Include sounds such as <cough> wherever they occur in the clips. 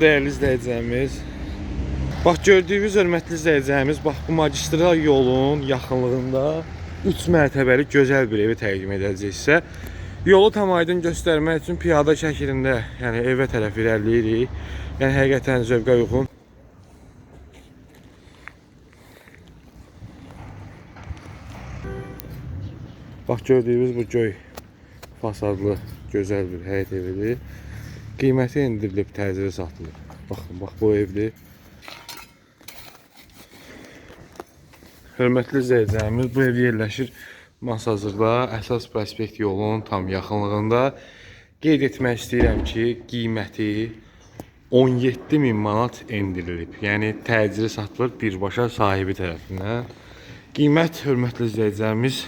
Değerli izləyəcəyimiz, bax gördüyünüz hörmətli izləyəcəyimiz, bax bu magistral yolun yaxınlığında 3 mərtəbəli gözəl bir evi təqdim edəcək. Yolu tam aydın göstərmək üçün piyada şəklində, yəni evə tərəf irəliləyirik. Yəni həqiqətən zövqə uyğun. Bax gördüyünüz bu göy fasadlı gözəl bir həyət evidir. Qiyməti endirilib, təcili satılır. Baxın, bax bu evdir. Hörmətli izləyicilərimiz, bu ev yerləşir Masazırda, əsas prospekt yolunun tam yaxınlığında. Qeyd etmək istəyirəm ki, qiyməti 17 min manat endirilib. Yəni təcili satılır birbaşa sahibi tərəfindən. Qiymət hörmətli izləyicilərimiz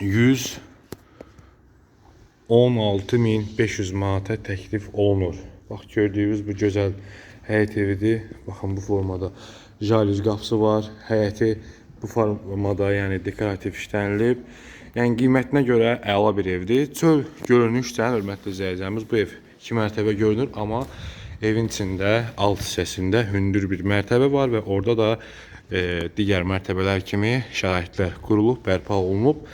100 16500 manata təklif olunur. Bax gördüyünüz bu gözəl həyət evidir. Baxın bu formada jalüz qapısı var. Həyəti bu formada, yəni dekorativ işlənilib. Yəni qiymətinə görə əla bir evdir. Çöl görünüşdən hörmətli izləyicilərimiz bu ev 2 mərtəbə görünür, amma evin içində alt hissəsində hündür bir mərtəbə var və orada da e, digər mərtəbələr kimi şəraitlər qurulub, bərpa olunub.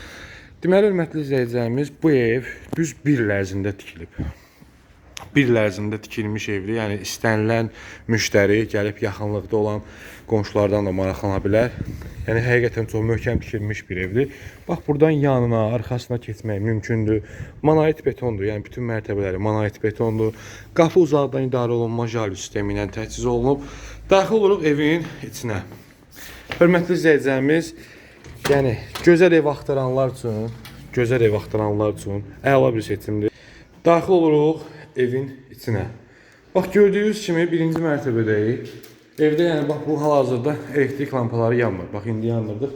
Deməli, hörmətli izləyicilərimiz, bu ev düz bir il ərzində tikilib. Bir il ərzində tikilmiş evdir. Yəni istənilən müştəri gəlib yaxınlıqda olan qonşulardan da maraqlana bilər. Yəni həqiqətən çox möhkəm tikilmiş bir evdir. Bax buradan yanına, arxasına keçmək mümkündür. Monolit betondur. Yəni bütün mərtəbələri monolit betondur. Qapı uzaqdan idarə olunma jalü sistemi ilə təchiz olunub. Daxil oluruq evin içinə. Hörmətli izləyicilərimiz, yəni gözəl ev axtaranlar üçün, gözəl ev axtaranlar üçün əla bir seçimdir. Daxil oluruq evin içinə. Bax gördüyünüz kimi birinci mərtəbədəyik. Evdə yəni bax bu hal-hazırda elektrik lampaları yanmır. Bax indi yandırdıq.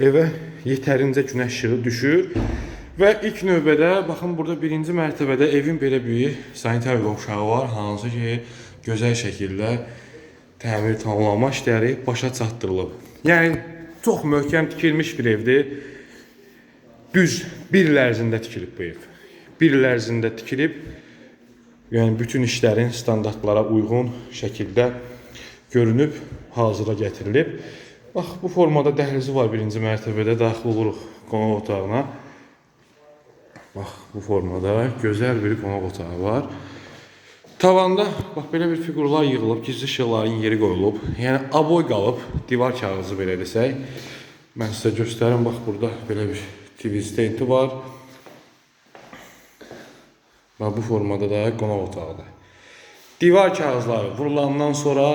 Evə yetərincə günəş işığı düşür. Və ilk növbədə baxın burada birinci mərtəbədə evin belə bir sanitar qovşağı var, hansı ki gözəl şəkildə təmir tamamlanma işləri başa çatdırılıb. Yəni çox möhkəm tikilmiş bir evdir. Düz bir il ərzində tikilib bu ev. Bir il ərzində tikilib. Yəni bütün işlərin standartlara uyğun şəkildə görünüb, hazıra gətirilib. Bax bu formada dəhlizi var birinci mərtəbədə daxil oluruq qonaq otağına. Bax bu formada gözəl bir qonaq otağı var. Tavanda bax belə bir fiqurlar yığılıb, gizli işıqların yeri qoyulub. Yəni aboy qalıb, divar kağızı belə desək. Mən sizə göstərim, bax burada belə bir TV stenti var. Bax bu formada da qonaq otağıdır. Divar kağızları vurulandan sonra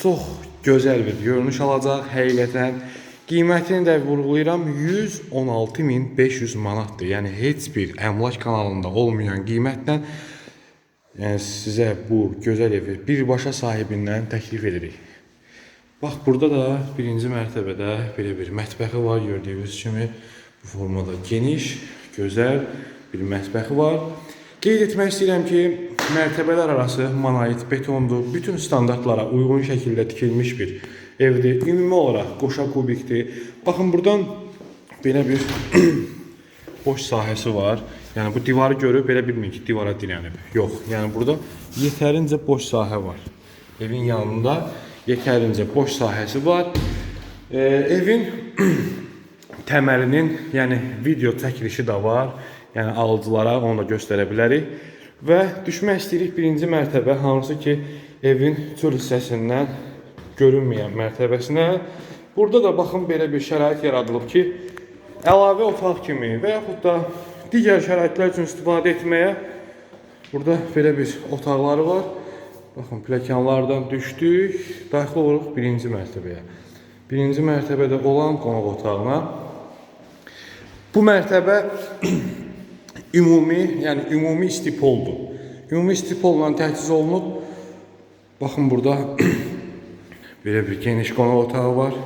çox gözəl bir görünüş alacaq. Həqiqətən qiymətini də vurğulayıram 116500 manatdır. Yəni heç bir əmlak kanalında olmayan qiymətlə yəni sizə bu gözəl evi birbaşa sahibindən təklif edirik. Bax burada da birinci mərtəbədə belə bir mətbəxi var gördüyünüz kimi bu formada geniş, gözəl bir mətbəxi var. Qeyd etmək istəyirəm ki, mərtəbələr arası monolit betondur. Bütün standartlara uyğun şəkildə tikilmiş bir evdir. Ümumi olaraq qoşa kubikdir. Baxın buradan belə bir <clears throat> boş sahəsi var. Yəni bu divarı görüb belə bilməyin ki, divara dirənib. Yox, yəni burada yetərincə boş sahə var. Evin yanında yetərincə boş sahəsi var. E, evin <clears throat> təməlinin, yəni video çəkilişi də var. Yəni alıcılara onu da göstərə bilərik. Və düşmək istəyirik birinci mərtəbə, hansı ki evin çöl hissəsindən görünməyən mərtəbəsinə. Burada da baxın belə bir şərait yaradılıb ki, əlavə otaq kimi və yaxud da digər şəraitlər üçün istifadə etməyə burada belə bir otaqları var. Baxın, pləkanlardan düşdük, daxil oluruq birinci mərtəbəyə. Birinci mərtəbədə olan qonaq otağına. Bu mərtəbə <clears throat> ümumi, yəni ümumi istipoldur. Ümumi istipolla təchiz olunub. Baxın burada <clears throat> belə bir geniş qonaq otağı var.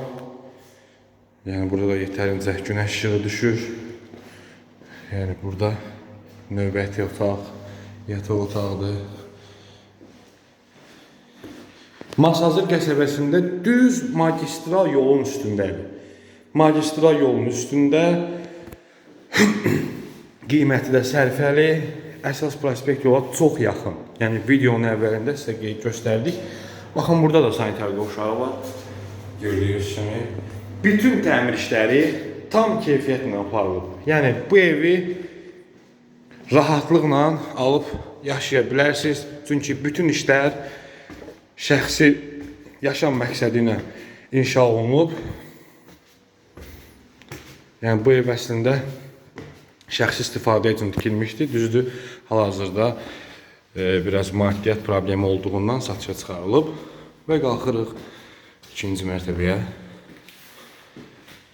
Yəni burada da yetərincə günəş işığı düşür. Yəni burada növbəti otaq, yataq otağıdır. Masazır qəsəbəsində düz magistral yolun üstündədir. Magistral yolun üstündə <clears throat> qiyməti də sərfəli, əsas prospekt yola çox yaxın. Yəni videonun əvvəlində sizə göstərdik. Baxın burada da sanitar qovşağı var. Gördüyünüz kimi bütün təmir işləri tam keyfiyyətlə aparılıb. Yəni bu evi rahatlıqla alıb yaşaya bilərsiniz. Çünki bütün işlər şəxsi yaşam məqsədi ilə inşa olunub. Yəni bu ev əslində şəxsi istifadə üçün tikilmişdi. Düzdür, hal-hazırda e, biraz maddiyyat problemi olduğundan satışa çıxarılıb və qalxırıq ikinci mərtəbəyə.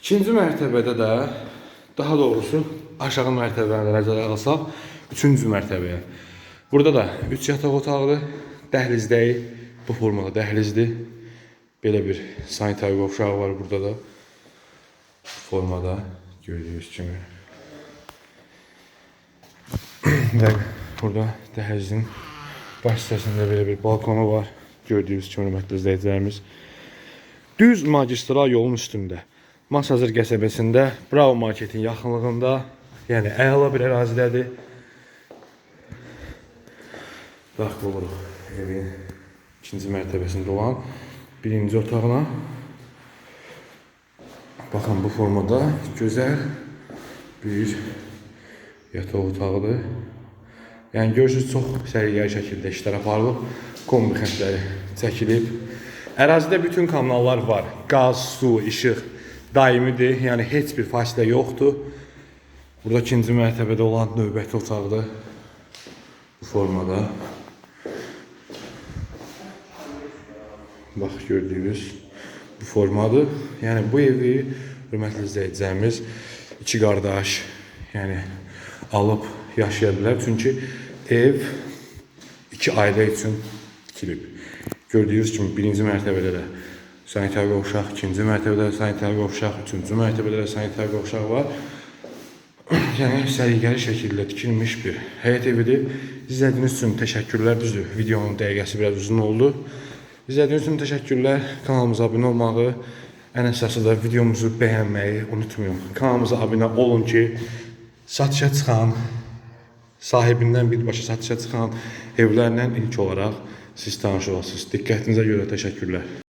İkinci mərtəbədə də daha doğrusu aşağı mərtəbələrə nəzərə alsaq, üçüncü mərtəbəyə. Burada da 3 yataq otağıdır, dəhlizdəyik. Bu formada dəhlizdir. Belə bir sanitar qovşağı var burada da. Formada gördüyünüz kimi. Və burada dəhlizin baş hissəsində belə bir balkonu var. Gördüyünüz kimi hörmətli izləyicilərimiz. Düz magistral yolun üstündə. Masazır qəsəbəsində, Bravo marketin yaxınlığında, yəni əla bir ərazidədir. Daxil oluruq evin ikinci mərtəbəsində olan birinci otağına. Baxın bu formada gözəl bir yataq otağıdır. Yəni görürsüz çox səliqəli şəkildə işlər aparılıb, kombi xəttləri çəkilib. Ərazidə bütün kanallar var. Qaz, su, işıq daimidir. Yəni heç bir fasilə yoxdur. Burada ikinci mərtəbədə olan növbəti otaqdır. Bu formada. Bax gördüyünüz bu formadır. Yəni bu evi hörmətli izləyicilərimiz iki qardaş, yəni alıb yaşaya bilər. Çünki ev iki ailə üçün tikilib. Gördüyünüz kimi birinci mərtəbədə də sanitar qovşaq, ikinci mərtəbədə də sanitar qovşaq, üçüncü mərtəbədə də sanitar qovşaq var. <clears throat> Yəni səliqəli şəkildə tikilmiş bir həyət evidir. İzlədiyiniz üçün təşəkkürlər. Düzdür, videonun dəqiqəsi biraz uzun oldu. İzlədiyiniz üçün təşəkkürlər. Kanalımıza abunə olmağı, ən əsası da videomuzu bəyənməyi unutmayın. Kanalımıza abunə olun ki, satışa çıxan, sahibindən birbaşa satışa çıxan evlərlə ilk olaraq siz tanış olasınız. Diqqətinizə görə təşəkkürlər.